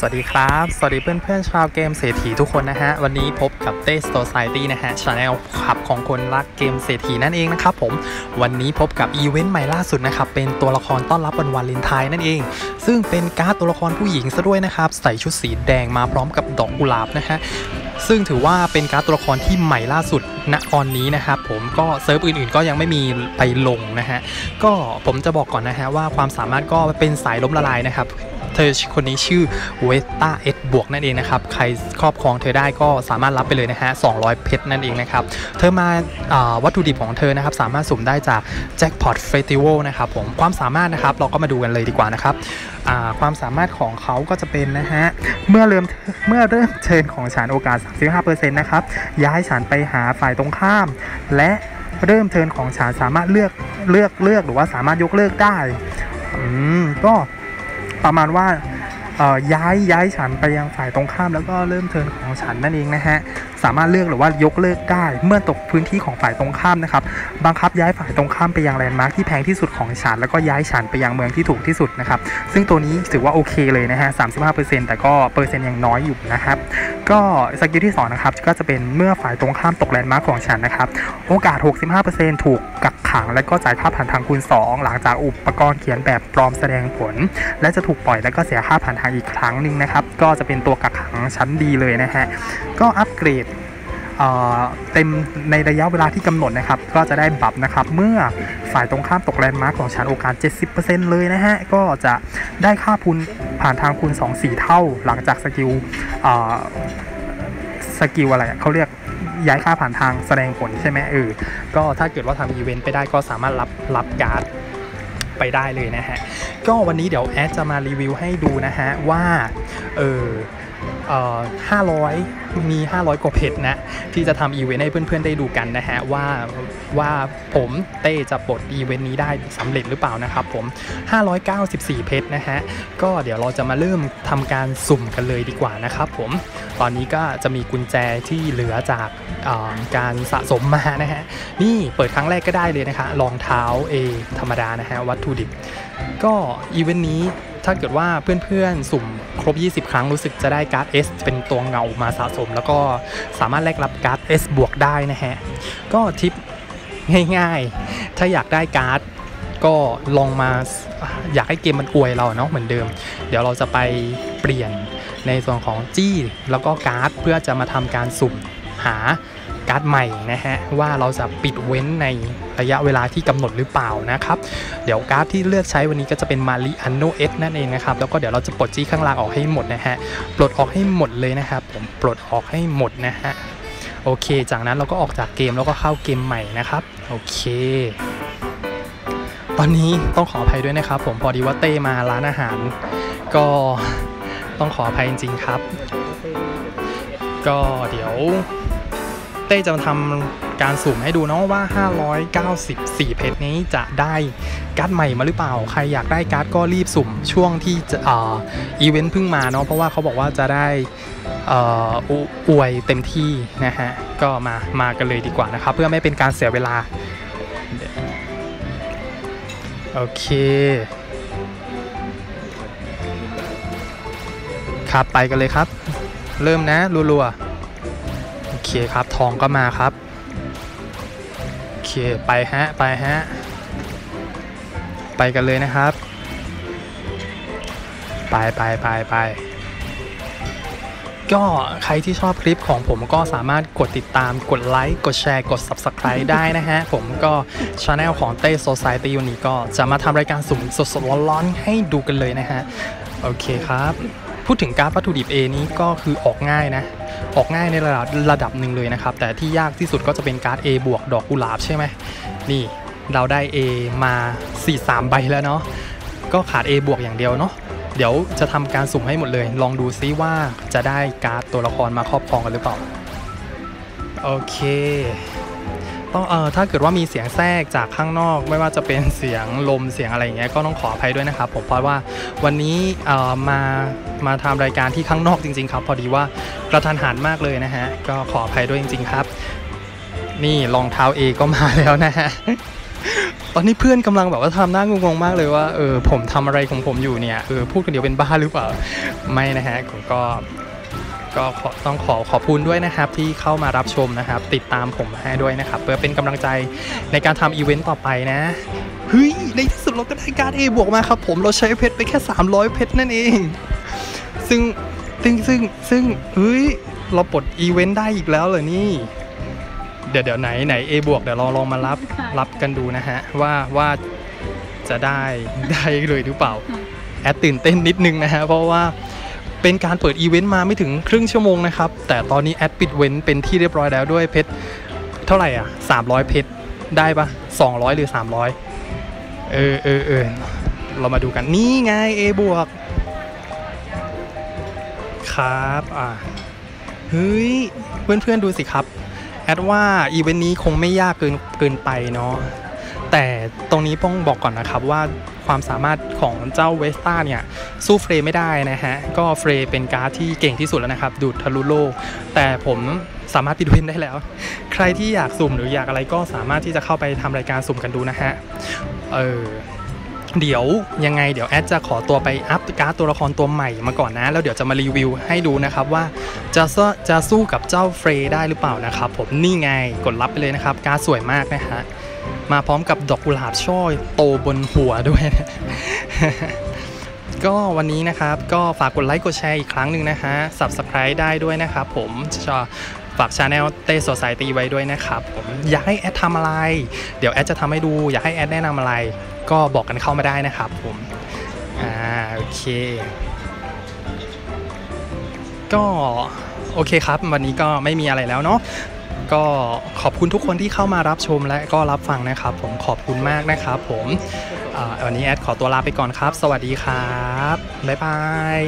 สวัสดีครับ สวัสดีเพื่อนๆชาวเกมเศรษฐีทุกคนนะฮะ วันนี้พบกับเต้สโตไซตี้นะฮะชาแนลขับของคนรักเกมเศรษฐีนั่นเองนะครับผม วันนี้พบกับอีเวนต์ใหม่ล่าสุดนะครับ เป็นตัวละครต้อนรับวันวาเลนไทน์นั่นเอง ซึ่งเป็นการ์ดตัวละครผู้หญิงซะด้วยนะครับ ใส่ชุดสีแดงมาพร้อมกับดอกกุหลาบนะฮะ ซึ่งถือว่าเป็นการ์ดตัวละครที่ใหม่ล่าสุดณตอนนี้นะครับผมก็เซิร์ฟอื่นๆ ก็ยังไม่มีไปลงนะฮะก็ผมจะบอกก่อนนะฮะว่าความสามารถก็เป็นสายล้มละลายนะครับเธอคนนี้ชื่อเวต้าเอ บวกนั่นเองนะครับ ใครครอบครองเธอได้ก็สามารถรับไปเลยนะฮะ 200 เพชรนั่นเองนะครับ เธอมาอาวัตถุดิบของเธอนะครับ สามารถสุ่มได้จากแจ็คพอตเฟสติวัลนะครับผม ความสามารถนะครับ เราก็มาดูกันเลยดีกว่านะครับ ความสามารถของเขาก็จะเป็นนะฮะ เมื่อเริ่มเมื่อเริ่มเชิญของฉันโอกาส 35%นะครับ ย้ายฉันไปหาฝ่ายตรงข้าม และเริ่มเทิร์นของฉันสามารถเลือกเลือกเลือกหรือว่าสามารถยกเลิกได้ อืม ก็ประมาณว่า ย้ายย้ายฉันไปยังฝ่ายตรงข้าม แล้วก็เริ่มเทิร์นของฉันนั่นเองนะฮะสามารถเลือกหรือว่ายกเลิกได้ เมื่อตกพื้นที่ของฝ่ายตรงข้ามนะครับบังคับย้ายฝ่ายตรงข้ามไปยังแลนด์มาร์คที่แพงที่สุดของฉัน แล้วก็ย้ายฉันไปยังเมืองที่ถูกที่สุดนะครับซึ่งตัวนี้ถือว่าโอเคเลยนะฮะ35%แต่ก็เปอร์เซ็นต์ยังน้อยอยู่นะครับก็สกิลที่2นะครับก็จะเป็นเมื่อฝ่ายตรงข้ามตกแลนด์มาร์คของฉันนะครับโอกาส 65%ถูกกักขัง และก็จ่ายค่าผ่านทางคูณ 2 หลังจากอุปกรณ์เขียนแบบปลอมแสดงผล และจะถูกปล่อยและก็เสียค่าผ่านทางอีกครั้งหนึ่งนะครับ ก็จะเป็นตัวกักขังชั้นดีเลยนะฮะ ก็อัปเกรดเต็มในระยะเวลาที่กำหนดนะครับ ก็จะได้บัฟนะครับ เมื่อฝ่ายตรงข้ามตกแลนด์มาร์คของฉันโอกาส 70%เลยนะฮะ ก็จะได้ค่าพูนผ่านทางคูณ2 4 เท่า หลังจากสกิลสกิลอะไรเขาเรียกย้ายค่าผ่านทางแสดงผลใช่ไหมเออ ก็ถ้าเกิดว่าทำอีเวนต์ไปได้ก็สามารถรับรับการ์ด ไปได้เลยนะฮะ ก็วันนี้เดี๋ยวแอดจะมารีวิวให้ดูนะฮะว่า เออ 500 มี 500 กว่าเพจนะ ที่จะทำอีเวนต์ให้เพื่อนๆ ได้ดูกันนะฮะ ว่าว่าผมเต้จะปลดอีเวนต์นี้ได้สำเร็จหรือเปล่านะครับผม 594 เพจนะฮะ ก็เดี๋ยวเราจะมาเริ่มทำการสุ่มกันเลยดีกว่านะครับผม ตอนนี้ก็จะมีกุญแจที่เหลือจากการสะสมมานะฮะ นี่เปิดครั้งแรกก็ได้เลยนะคะรองเท้า A ธรรมดานะฮะวัตถุดิบ ก็อีเวนต์นี้ ถ้าเกิดว่าเพื่อนๆ สุ่มครบ 20 ครั้งรู้สึกจะได้การ์ด S เป็นตัวเงามาสะสม แล้วก็สามารถแลกรับการ์ด S บวกได้นะฮะ ก็ทิปง่ายๆ ถ้าอยากได้การ์ดก็ลองมาอยากให้เกมมันอวยเราเนาะเหมือนเดิม เดี๋ยวเราจะไปเปลี่ยนในส่วนของจี้ แล้วก็การ์ดเพื่อจะมาทำการสุ่มหา การ์ดใหม่นะฮะว่าเราจะปิดเว้นในระยะเวลาที่กำหนดหรือเปล่านะครับเดี๋ยวการ์ดที่เลือกใช้วันนี้ก็จะเป็นมาริอันโนเอสนั่นเองนะครับแล้วก็เดี๋ยวเราจะปลดจี้ข้างล่างออกให้หมดนะฮะปลดออกให้หมดเลยนะครับผมปลดออกให้หมดนะฮะโอเค จากนั้นเราก็ออกจากเกมแล้วก็เข้าเกมใหม่นะครับโอเคตอนนี้ต้องขออภัยด้วยนะครับ ผมพอดีว่าเต้มาร้านอาหาร ก็ต้องขออภัยจริงๆครับ ก็เดี๋ยว เต้จะมาทำการสุ่มให้ดูเนาะว่า 594 เพชรนี้จะได้การ์ดใหม่มาหรือเปล่า ใครอยากได้การ์ดก็รีบสุ่มช่วงที่จะอีเวนต์เพิ่งมาเนาะเพราะว่าเขาบอกว่าจะได้ออวยเต็มที่นะฮะ ก็มามากันเลยดีกว่านะครับ เพื่อไม่เป็นการเสียเวลา โอเคครับไปกันเลยครับ เริ่มนะรัวๆ เคครับทองก็มาครับ โอเคไปฮะไปฮะ ไปกันเลยนะครับ ไปไปไปไปก็ใครที่ชอบคลิปของผมก็สามารถกดติดตามกดไลค์ กดแชร์ กด Subscribe ได้นะฮะ ผมก็ช anel ของเต้ Society วันนี้ก็จะมาทำรายการสุ่มสดๆร้อนๆให้ดูกันเลยนะฮะ โอเคครับ พูดถึงการวัตถุดิบ A นี้ก็คือออกง่ายนะ ออกง่ายในระดับระดับหนึ่งเลยนะครับ แต่ที่ยากที่สุดก็จะเป็นการ์ด A บวกดอกกุหลาบใช่ไหมนี่เราได้ A มา 4-3 ใบแล้วเนาะก็ขาด A บวกอย่างเดียวเนาะเดี๋ยวจะทำการสุ่มให้หมดเลย ลองดูซิว่าจะได้การ์ดตัวละครมาครอบครองกันหรือเปล่า โอเค ต้องเอ่อถ้าเกิดว่ามีเสียงแทรกจากข้างนอก ไม่ว่าจะเป็นเสียงลมเสียงอะไรอย่างเงี้ยก็ต้องขออภัยด้วยนะครับผมเพราะว่าวันนี้เอ่อมามาทำรายการที่ข้างนอกจริง ๆ ครับ พอดีว่ากระทันหันมากเลยนะฮะก็ขออภัยด้วยจริง ๆ ครับ นี่รองเท้าเอก็มาแล้วนะฮะตอนนี้เพื่อนกำลังแบบว่าทำหน้างงๆมากเลยว่าเออผมทำอะไรของผมอยู่เนี่ยเออพูดกันเดี๋ยวเป็นบ้าหรือเปล่าไม่นะฮะผมก็ ก็ต้องขอขอบคุณด้วยนะครับที่เข้ามารับชมนะครับ ติดตามผมให้ด้วยนะครับเพื่อเป็นกำลังใจในการทำอีเวนต์ต่อไปนะเฮ้ยในที่สุดเราก็ได้การ A บวกมาครับผมเราใช้เพชรไปแค่ 300 เพชรนั่นเอง ซึ่งซึ่งซึ่งซึ่งเฮ้ยเราปลดอีเวนต์ได้อีกแล้วเหรอนี่เดี๋ยวเดี๋ยวไหนไหน A บวกเดี๋ยวลองลองมารับรับกันดูนะฮะ ว่าว่าจะได้ได้เลยหรือเปล่า แอดตื่นเต้นนิดนึงนะฮะ เพราะว่า เป็นการเปิดอีเวนต์มาไม่ถึงครึ่งชั่วโมงนะครับ แต่ตอนนี้แอดปิดเว้นเป็นที่เรียบร้อยแล้วด้วยเพชรเท่าไหร่อะ 300 เพชรได้ปะ200 หรือ 300 เออเออเออเรามาดูกันนี่ไง A บวกครับอ่าเฮ้ย เพื่อนๆดูสิครับ แอดว่าอีเวนต์นี้คงไม่ยากเกินเกินไปเนาะ แต่ตรงนี้ป้องบอกก่อนนะครับว่าความสามารถของเจ้าเวสต้าเนี่ย สู้เฟรไม่ได้นะฮะ ก็เฟรเป็นการ์ดที่เก่งที่สุดแล้วนะครับ ดูดทะลุโลก แต่ผมสามารถปิดเว้นได้แล้ว ใครที่อยากสุ่มหรืออยากอะไรก็สามารถที่จะเข้าไปทำรายการสุ่มกันดูนะฮะ เออเดี๋ยวยังไงเดี๋ยวแอดจะขอตัวไปอัพการ์ดตัวละครตัวใหม่มาก่อนนะ แล้วเดี๋ยวจะมารีวิวให้ดูนะครับว่าจะสู้จะสู้กับเจ้าเฟรได้หรือเปล่านะครับผมนี่ไงกดรับไปเลยนะครับ การ์ดสวยมากนะฮะ มาพร้อมกับดอกกุหลาบช่อโตบนหัวด้วยนะก็วันนี้นะครับก็ฝากกดไลค์กดแชร์อีกครั้งหนึ่งนะฮะ Subscribe ได้ด้วยนะครับผมจะฝากชาแนลเต้โซซายตีไว้ด้วยนะครับผมอยากให้แอดทำอะไร เดี๋ยวแอดจะทำให้ดู อยากให้แอดแนะนำอะไร ก็บอกกันเข้ามาได้นะครับผมอ่าโอเค ก็โอเคครับ วันนี้ก็ไม่มีอะไรแล้วเนาะ ก็ขอบคุณทุกคนที่เข้ามารับชมและก็รับฟังนะครับ ผมขอบคุณมากนะครับผมวันนี้แอดขอตัวลาไปก่อนครับ สวัสดีครับบ๊ายบาย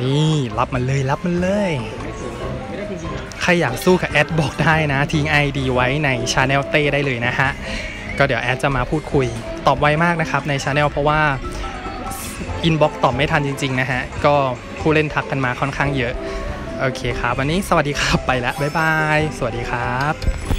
นี่รับมันเลยรับมันเลยใครอยากสู้กับแอดบอกได้นะ ทิ้ง ID ไว้ในช anel เต้ได้เลยนะฮะก็เดี๋ยวแอดจะมาพูดคุยตอบไวมากนะครับในช anel เพราะว่าอินบ็อกตอบไม่ทันจริง ๆ นะฮะ ก็ผู้เล่นทักกันมาค่อนข้างเยอะ โอเคครับ วันนี้สวัสดีครับไปแล้ว บ๊ายบาย สวัสดีครับ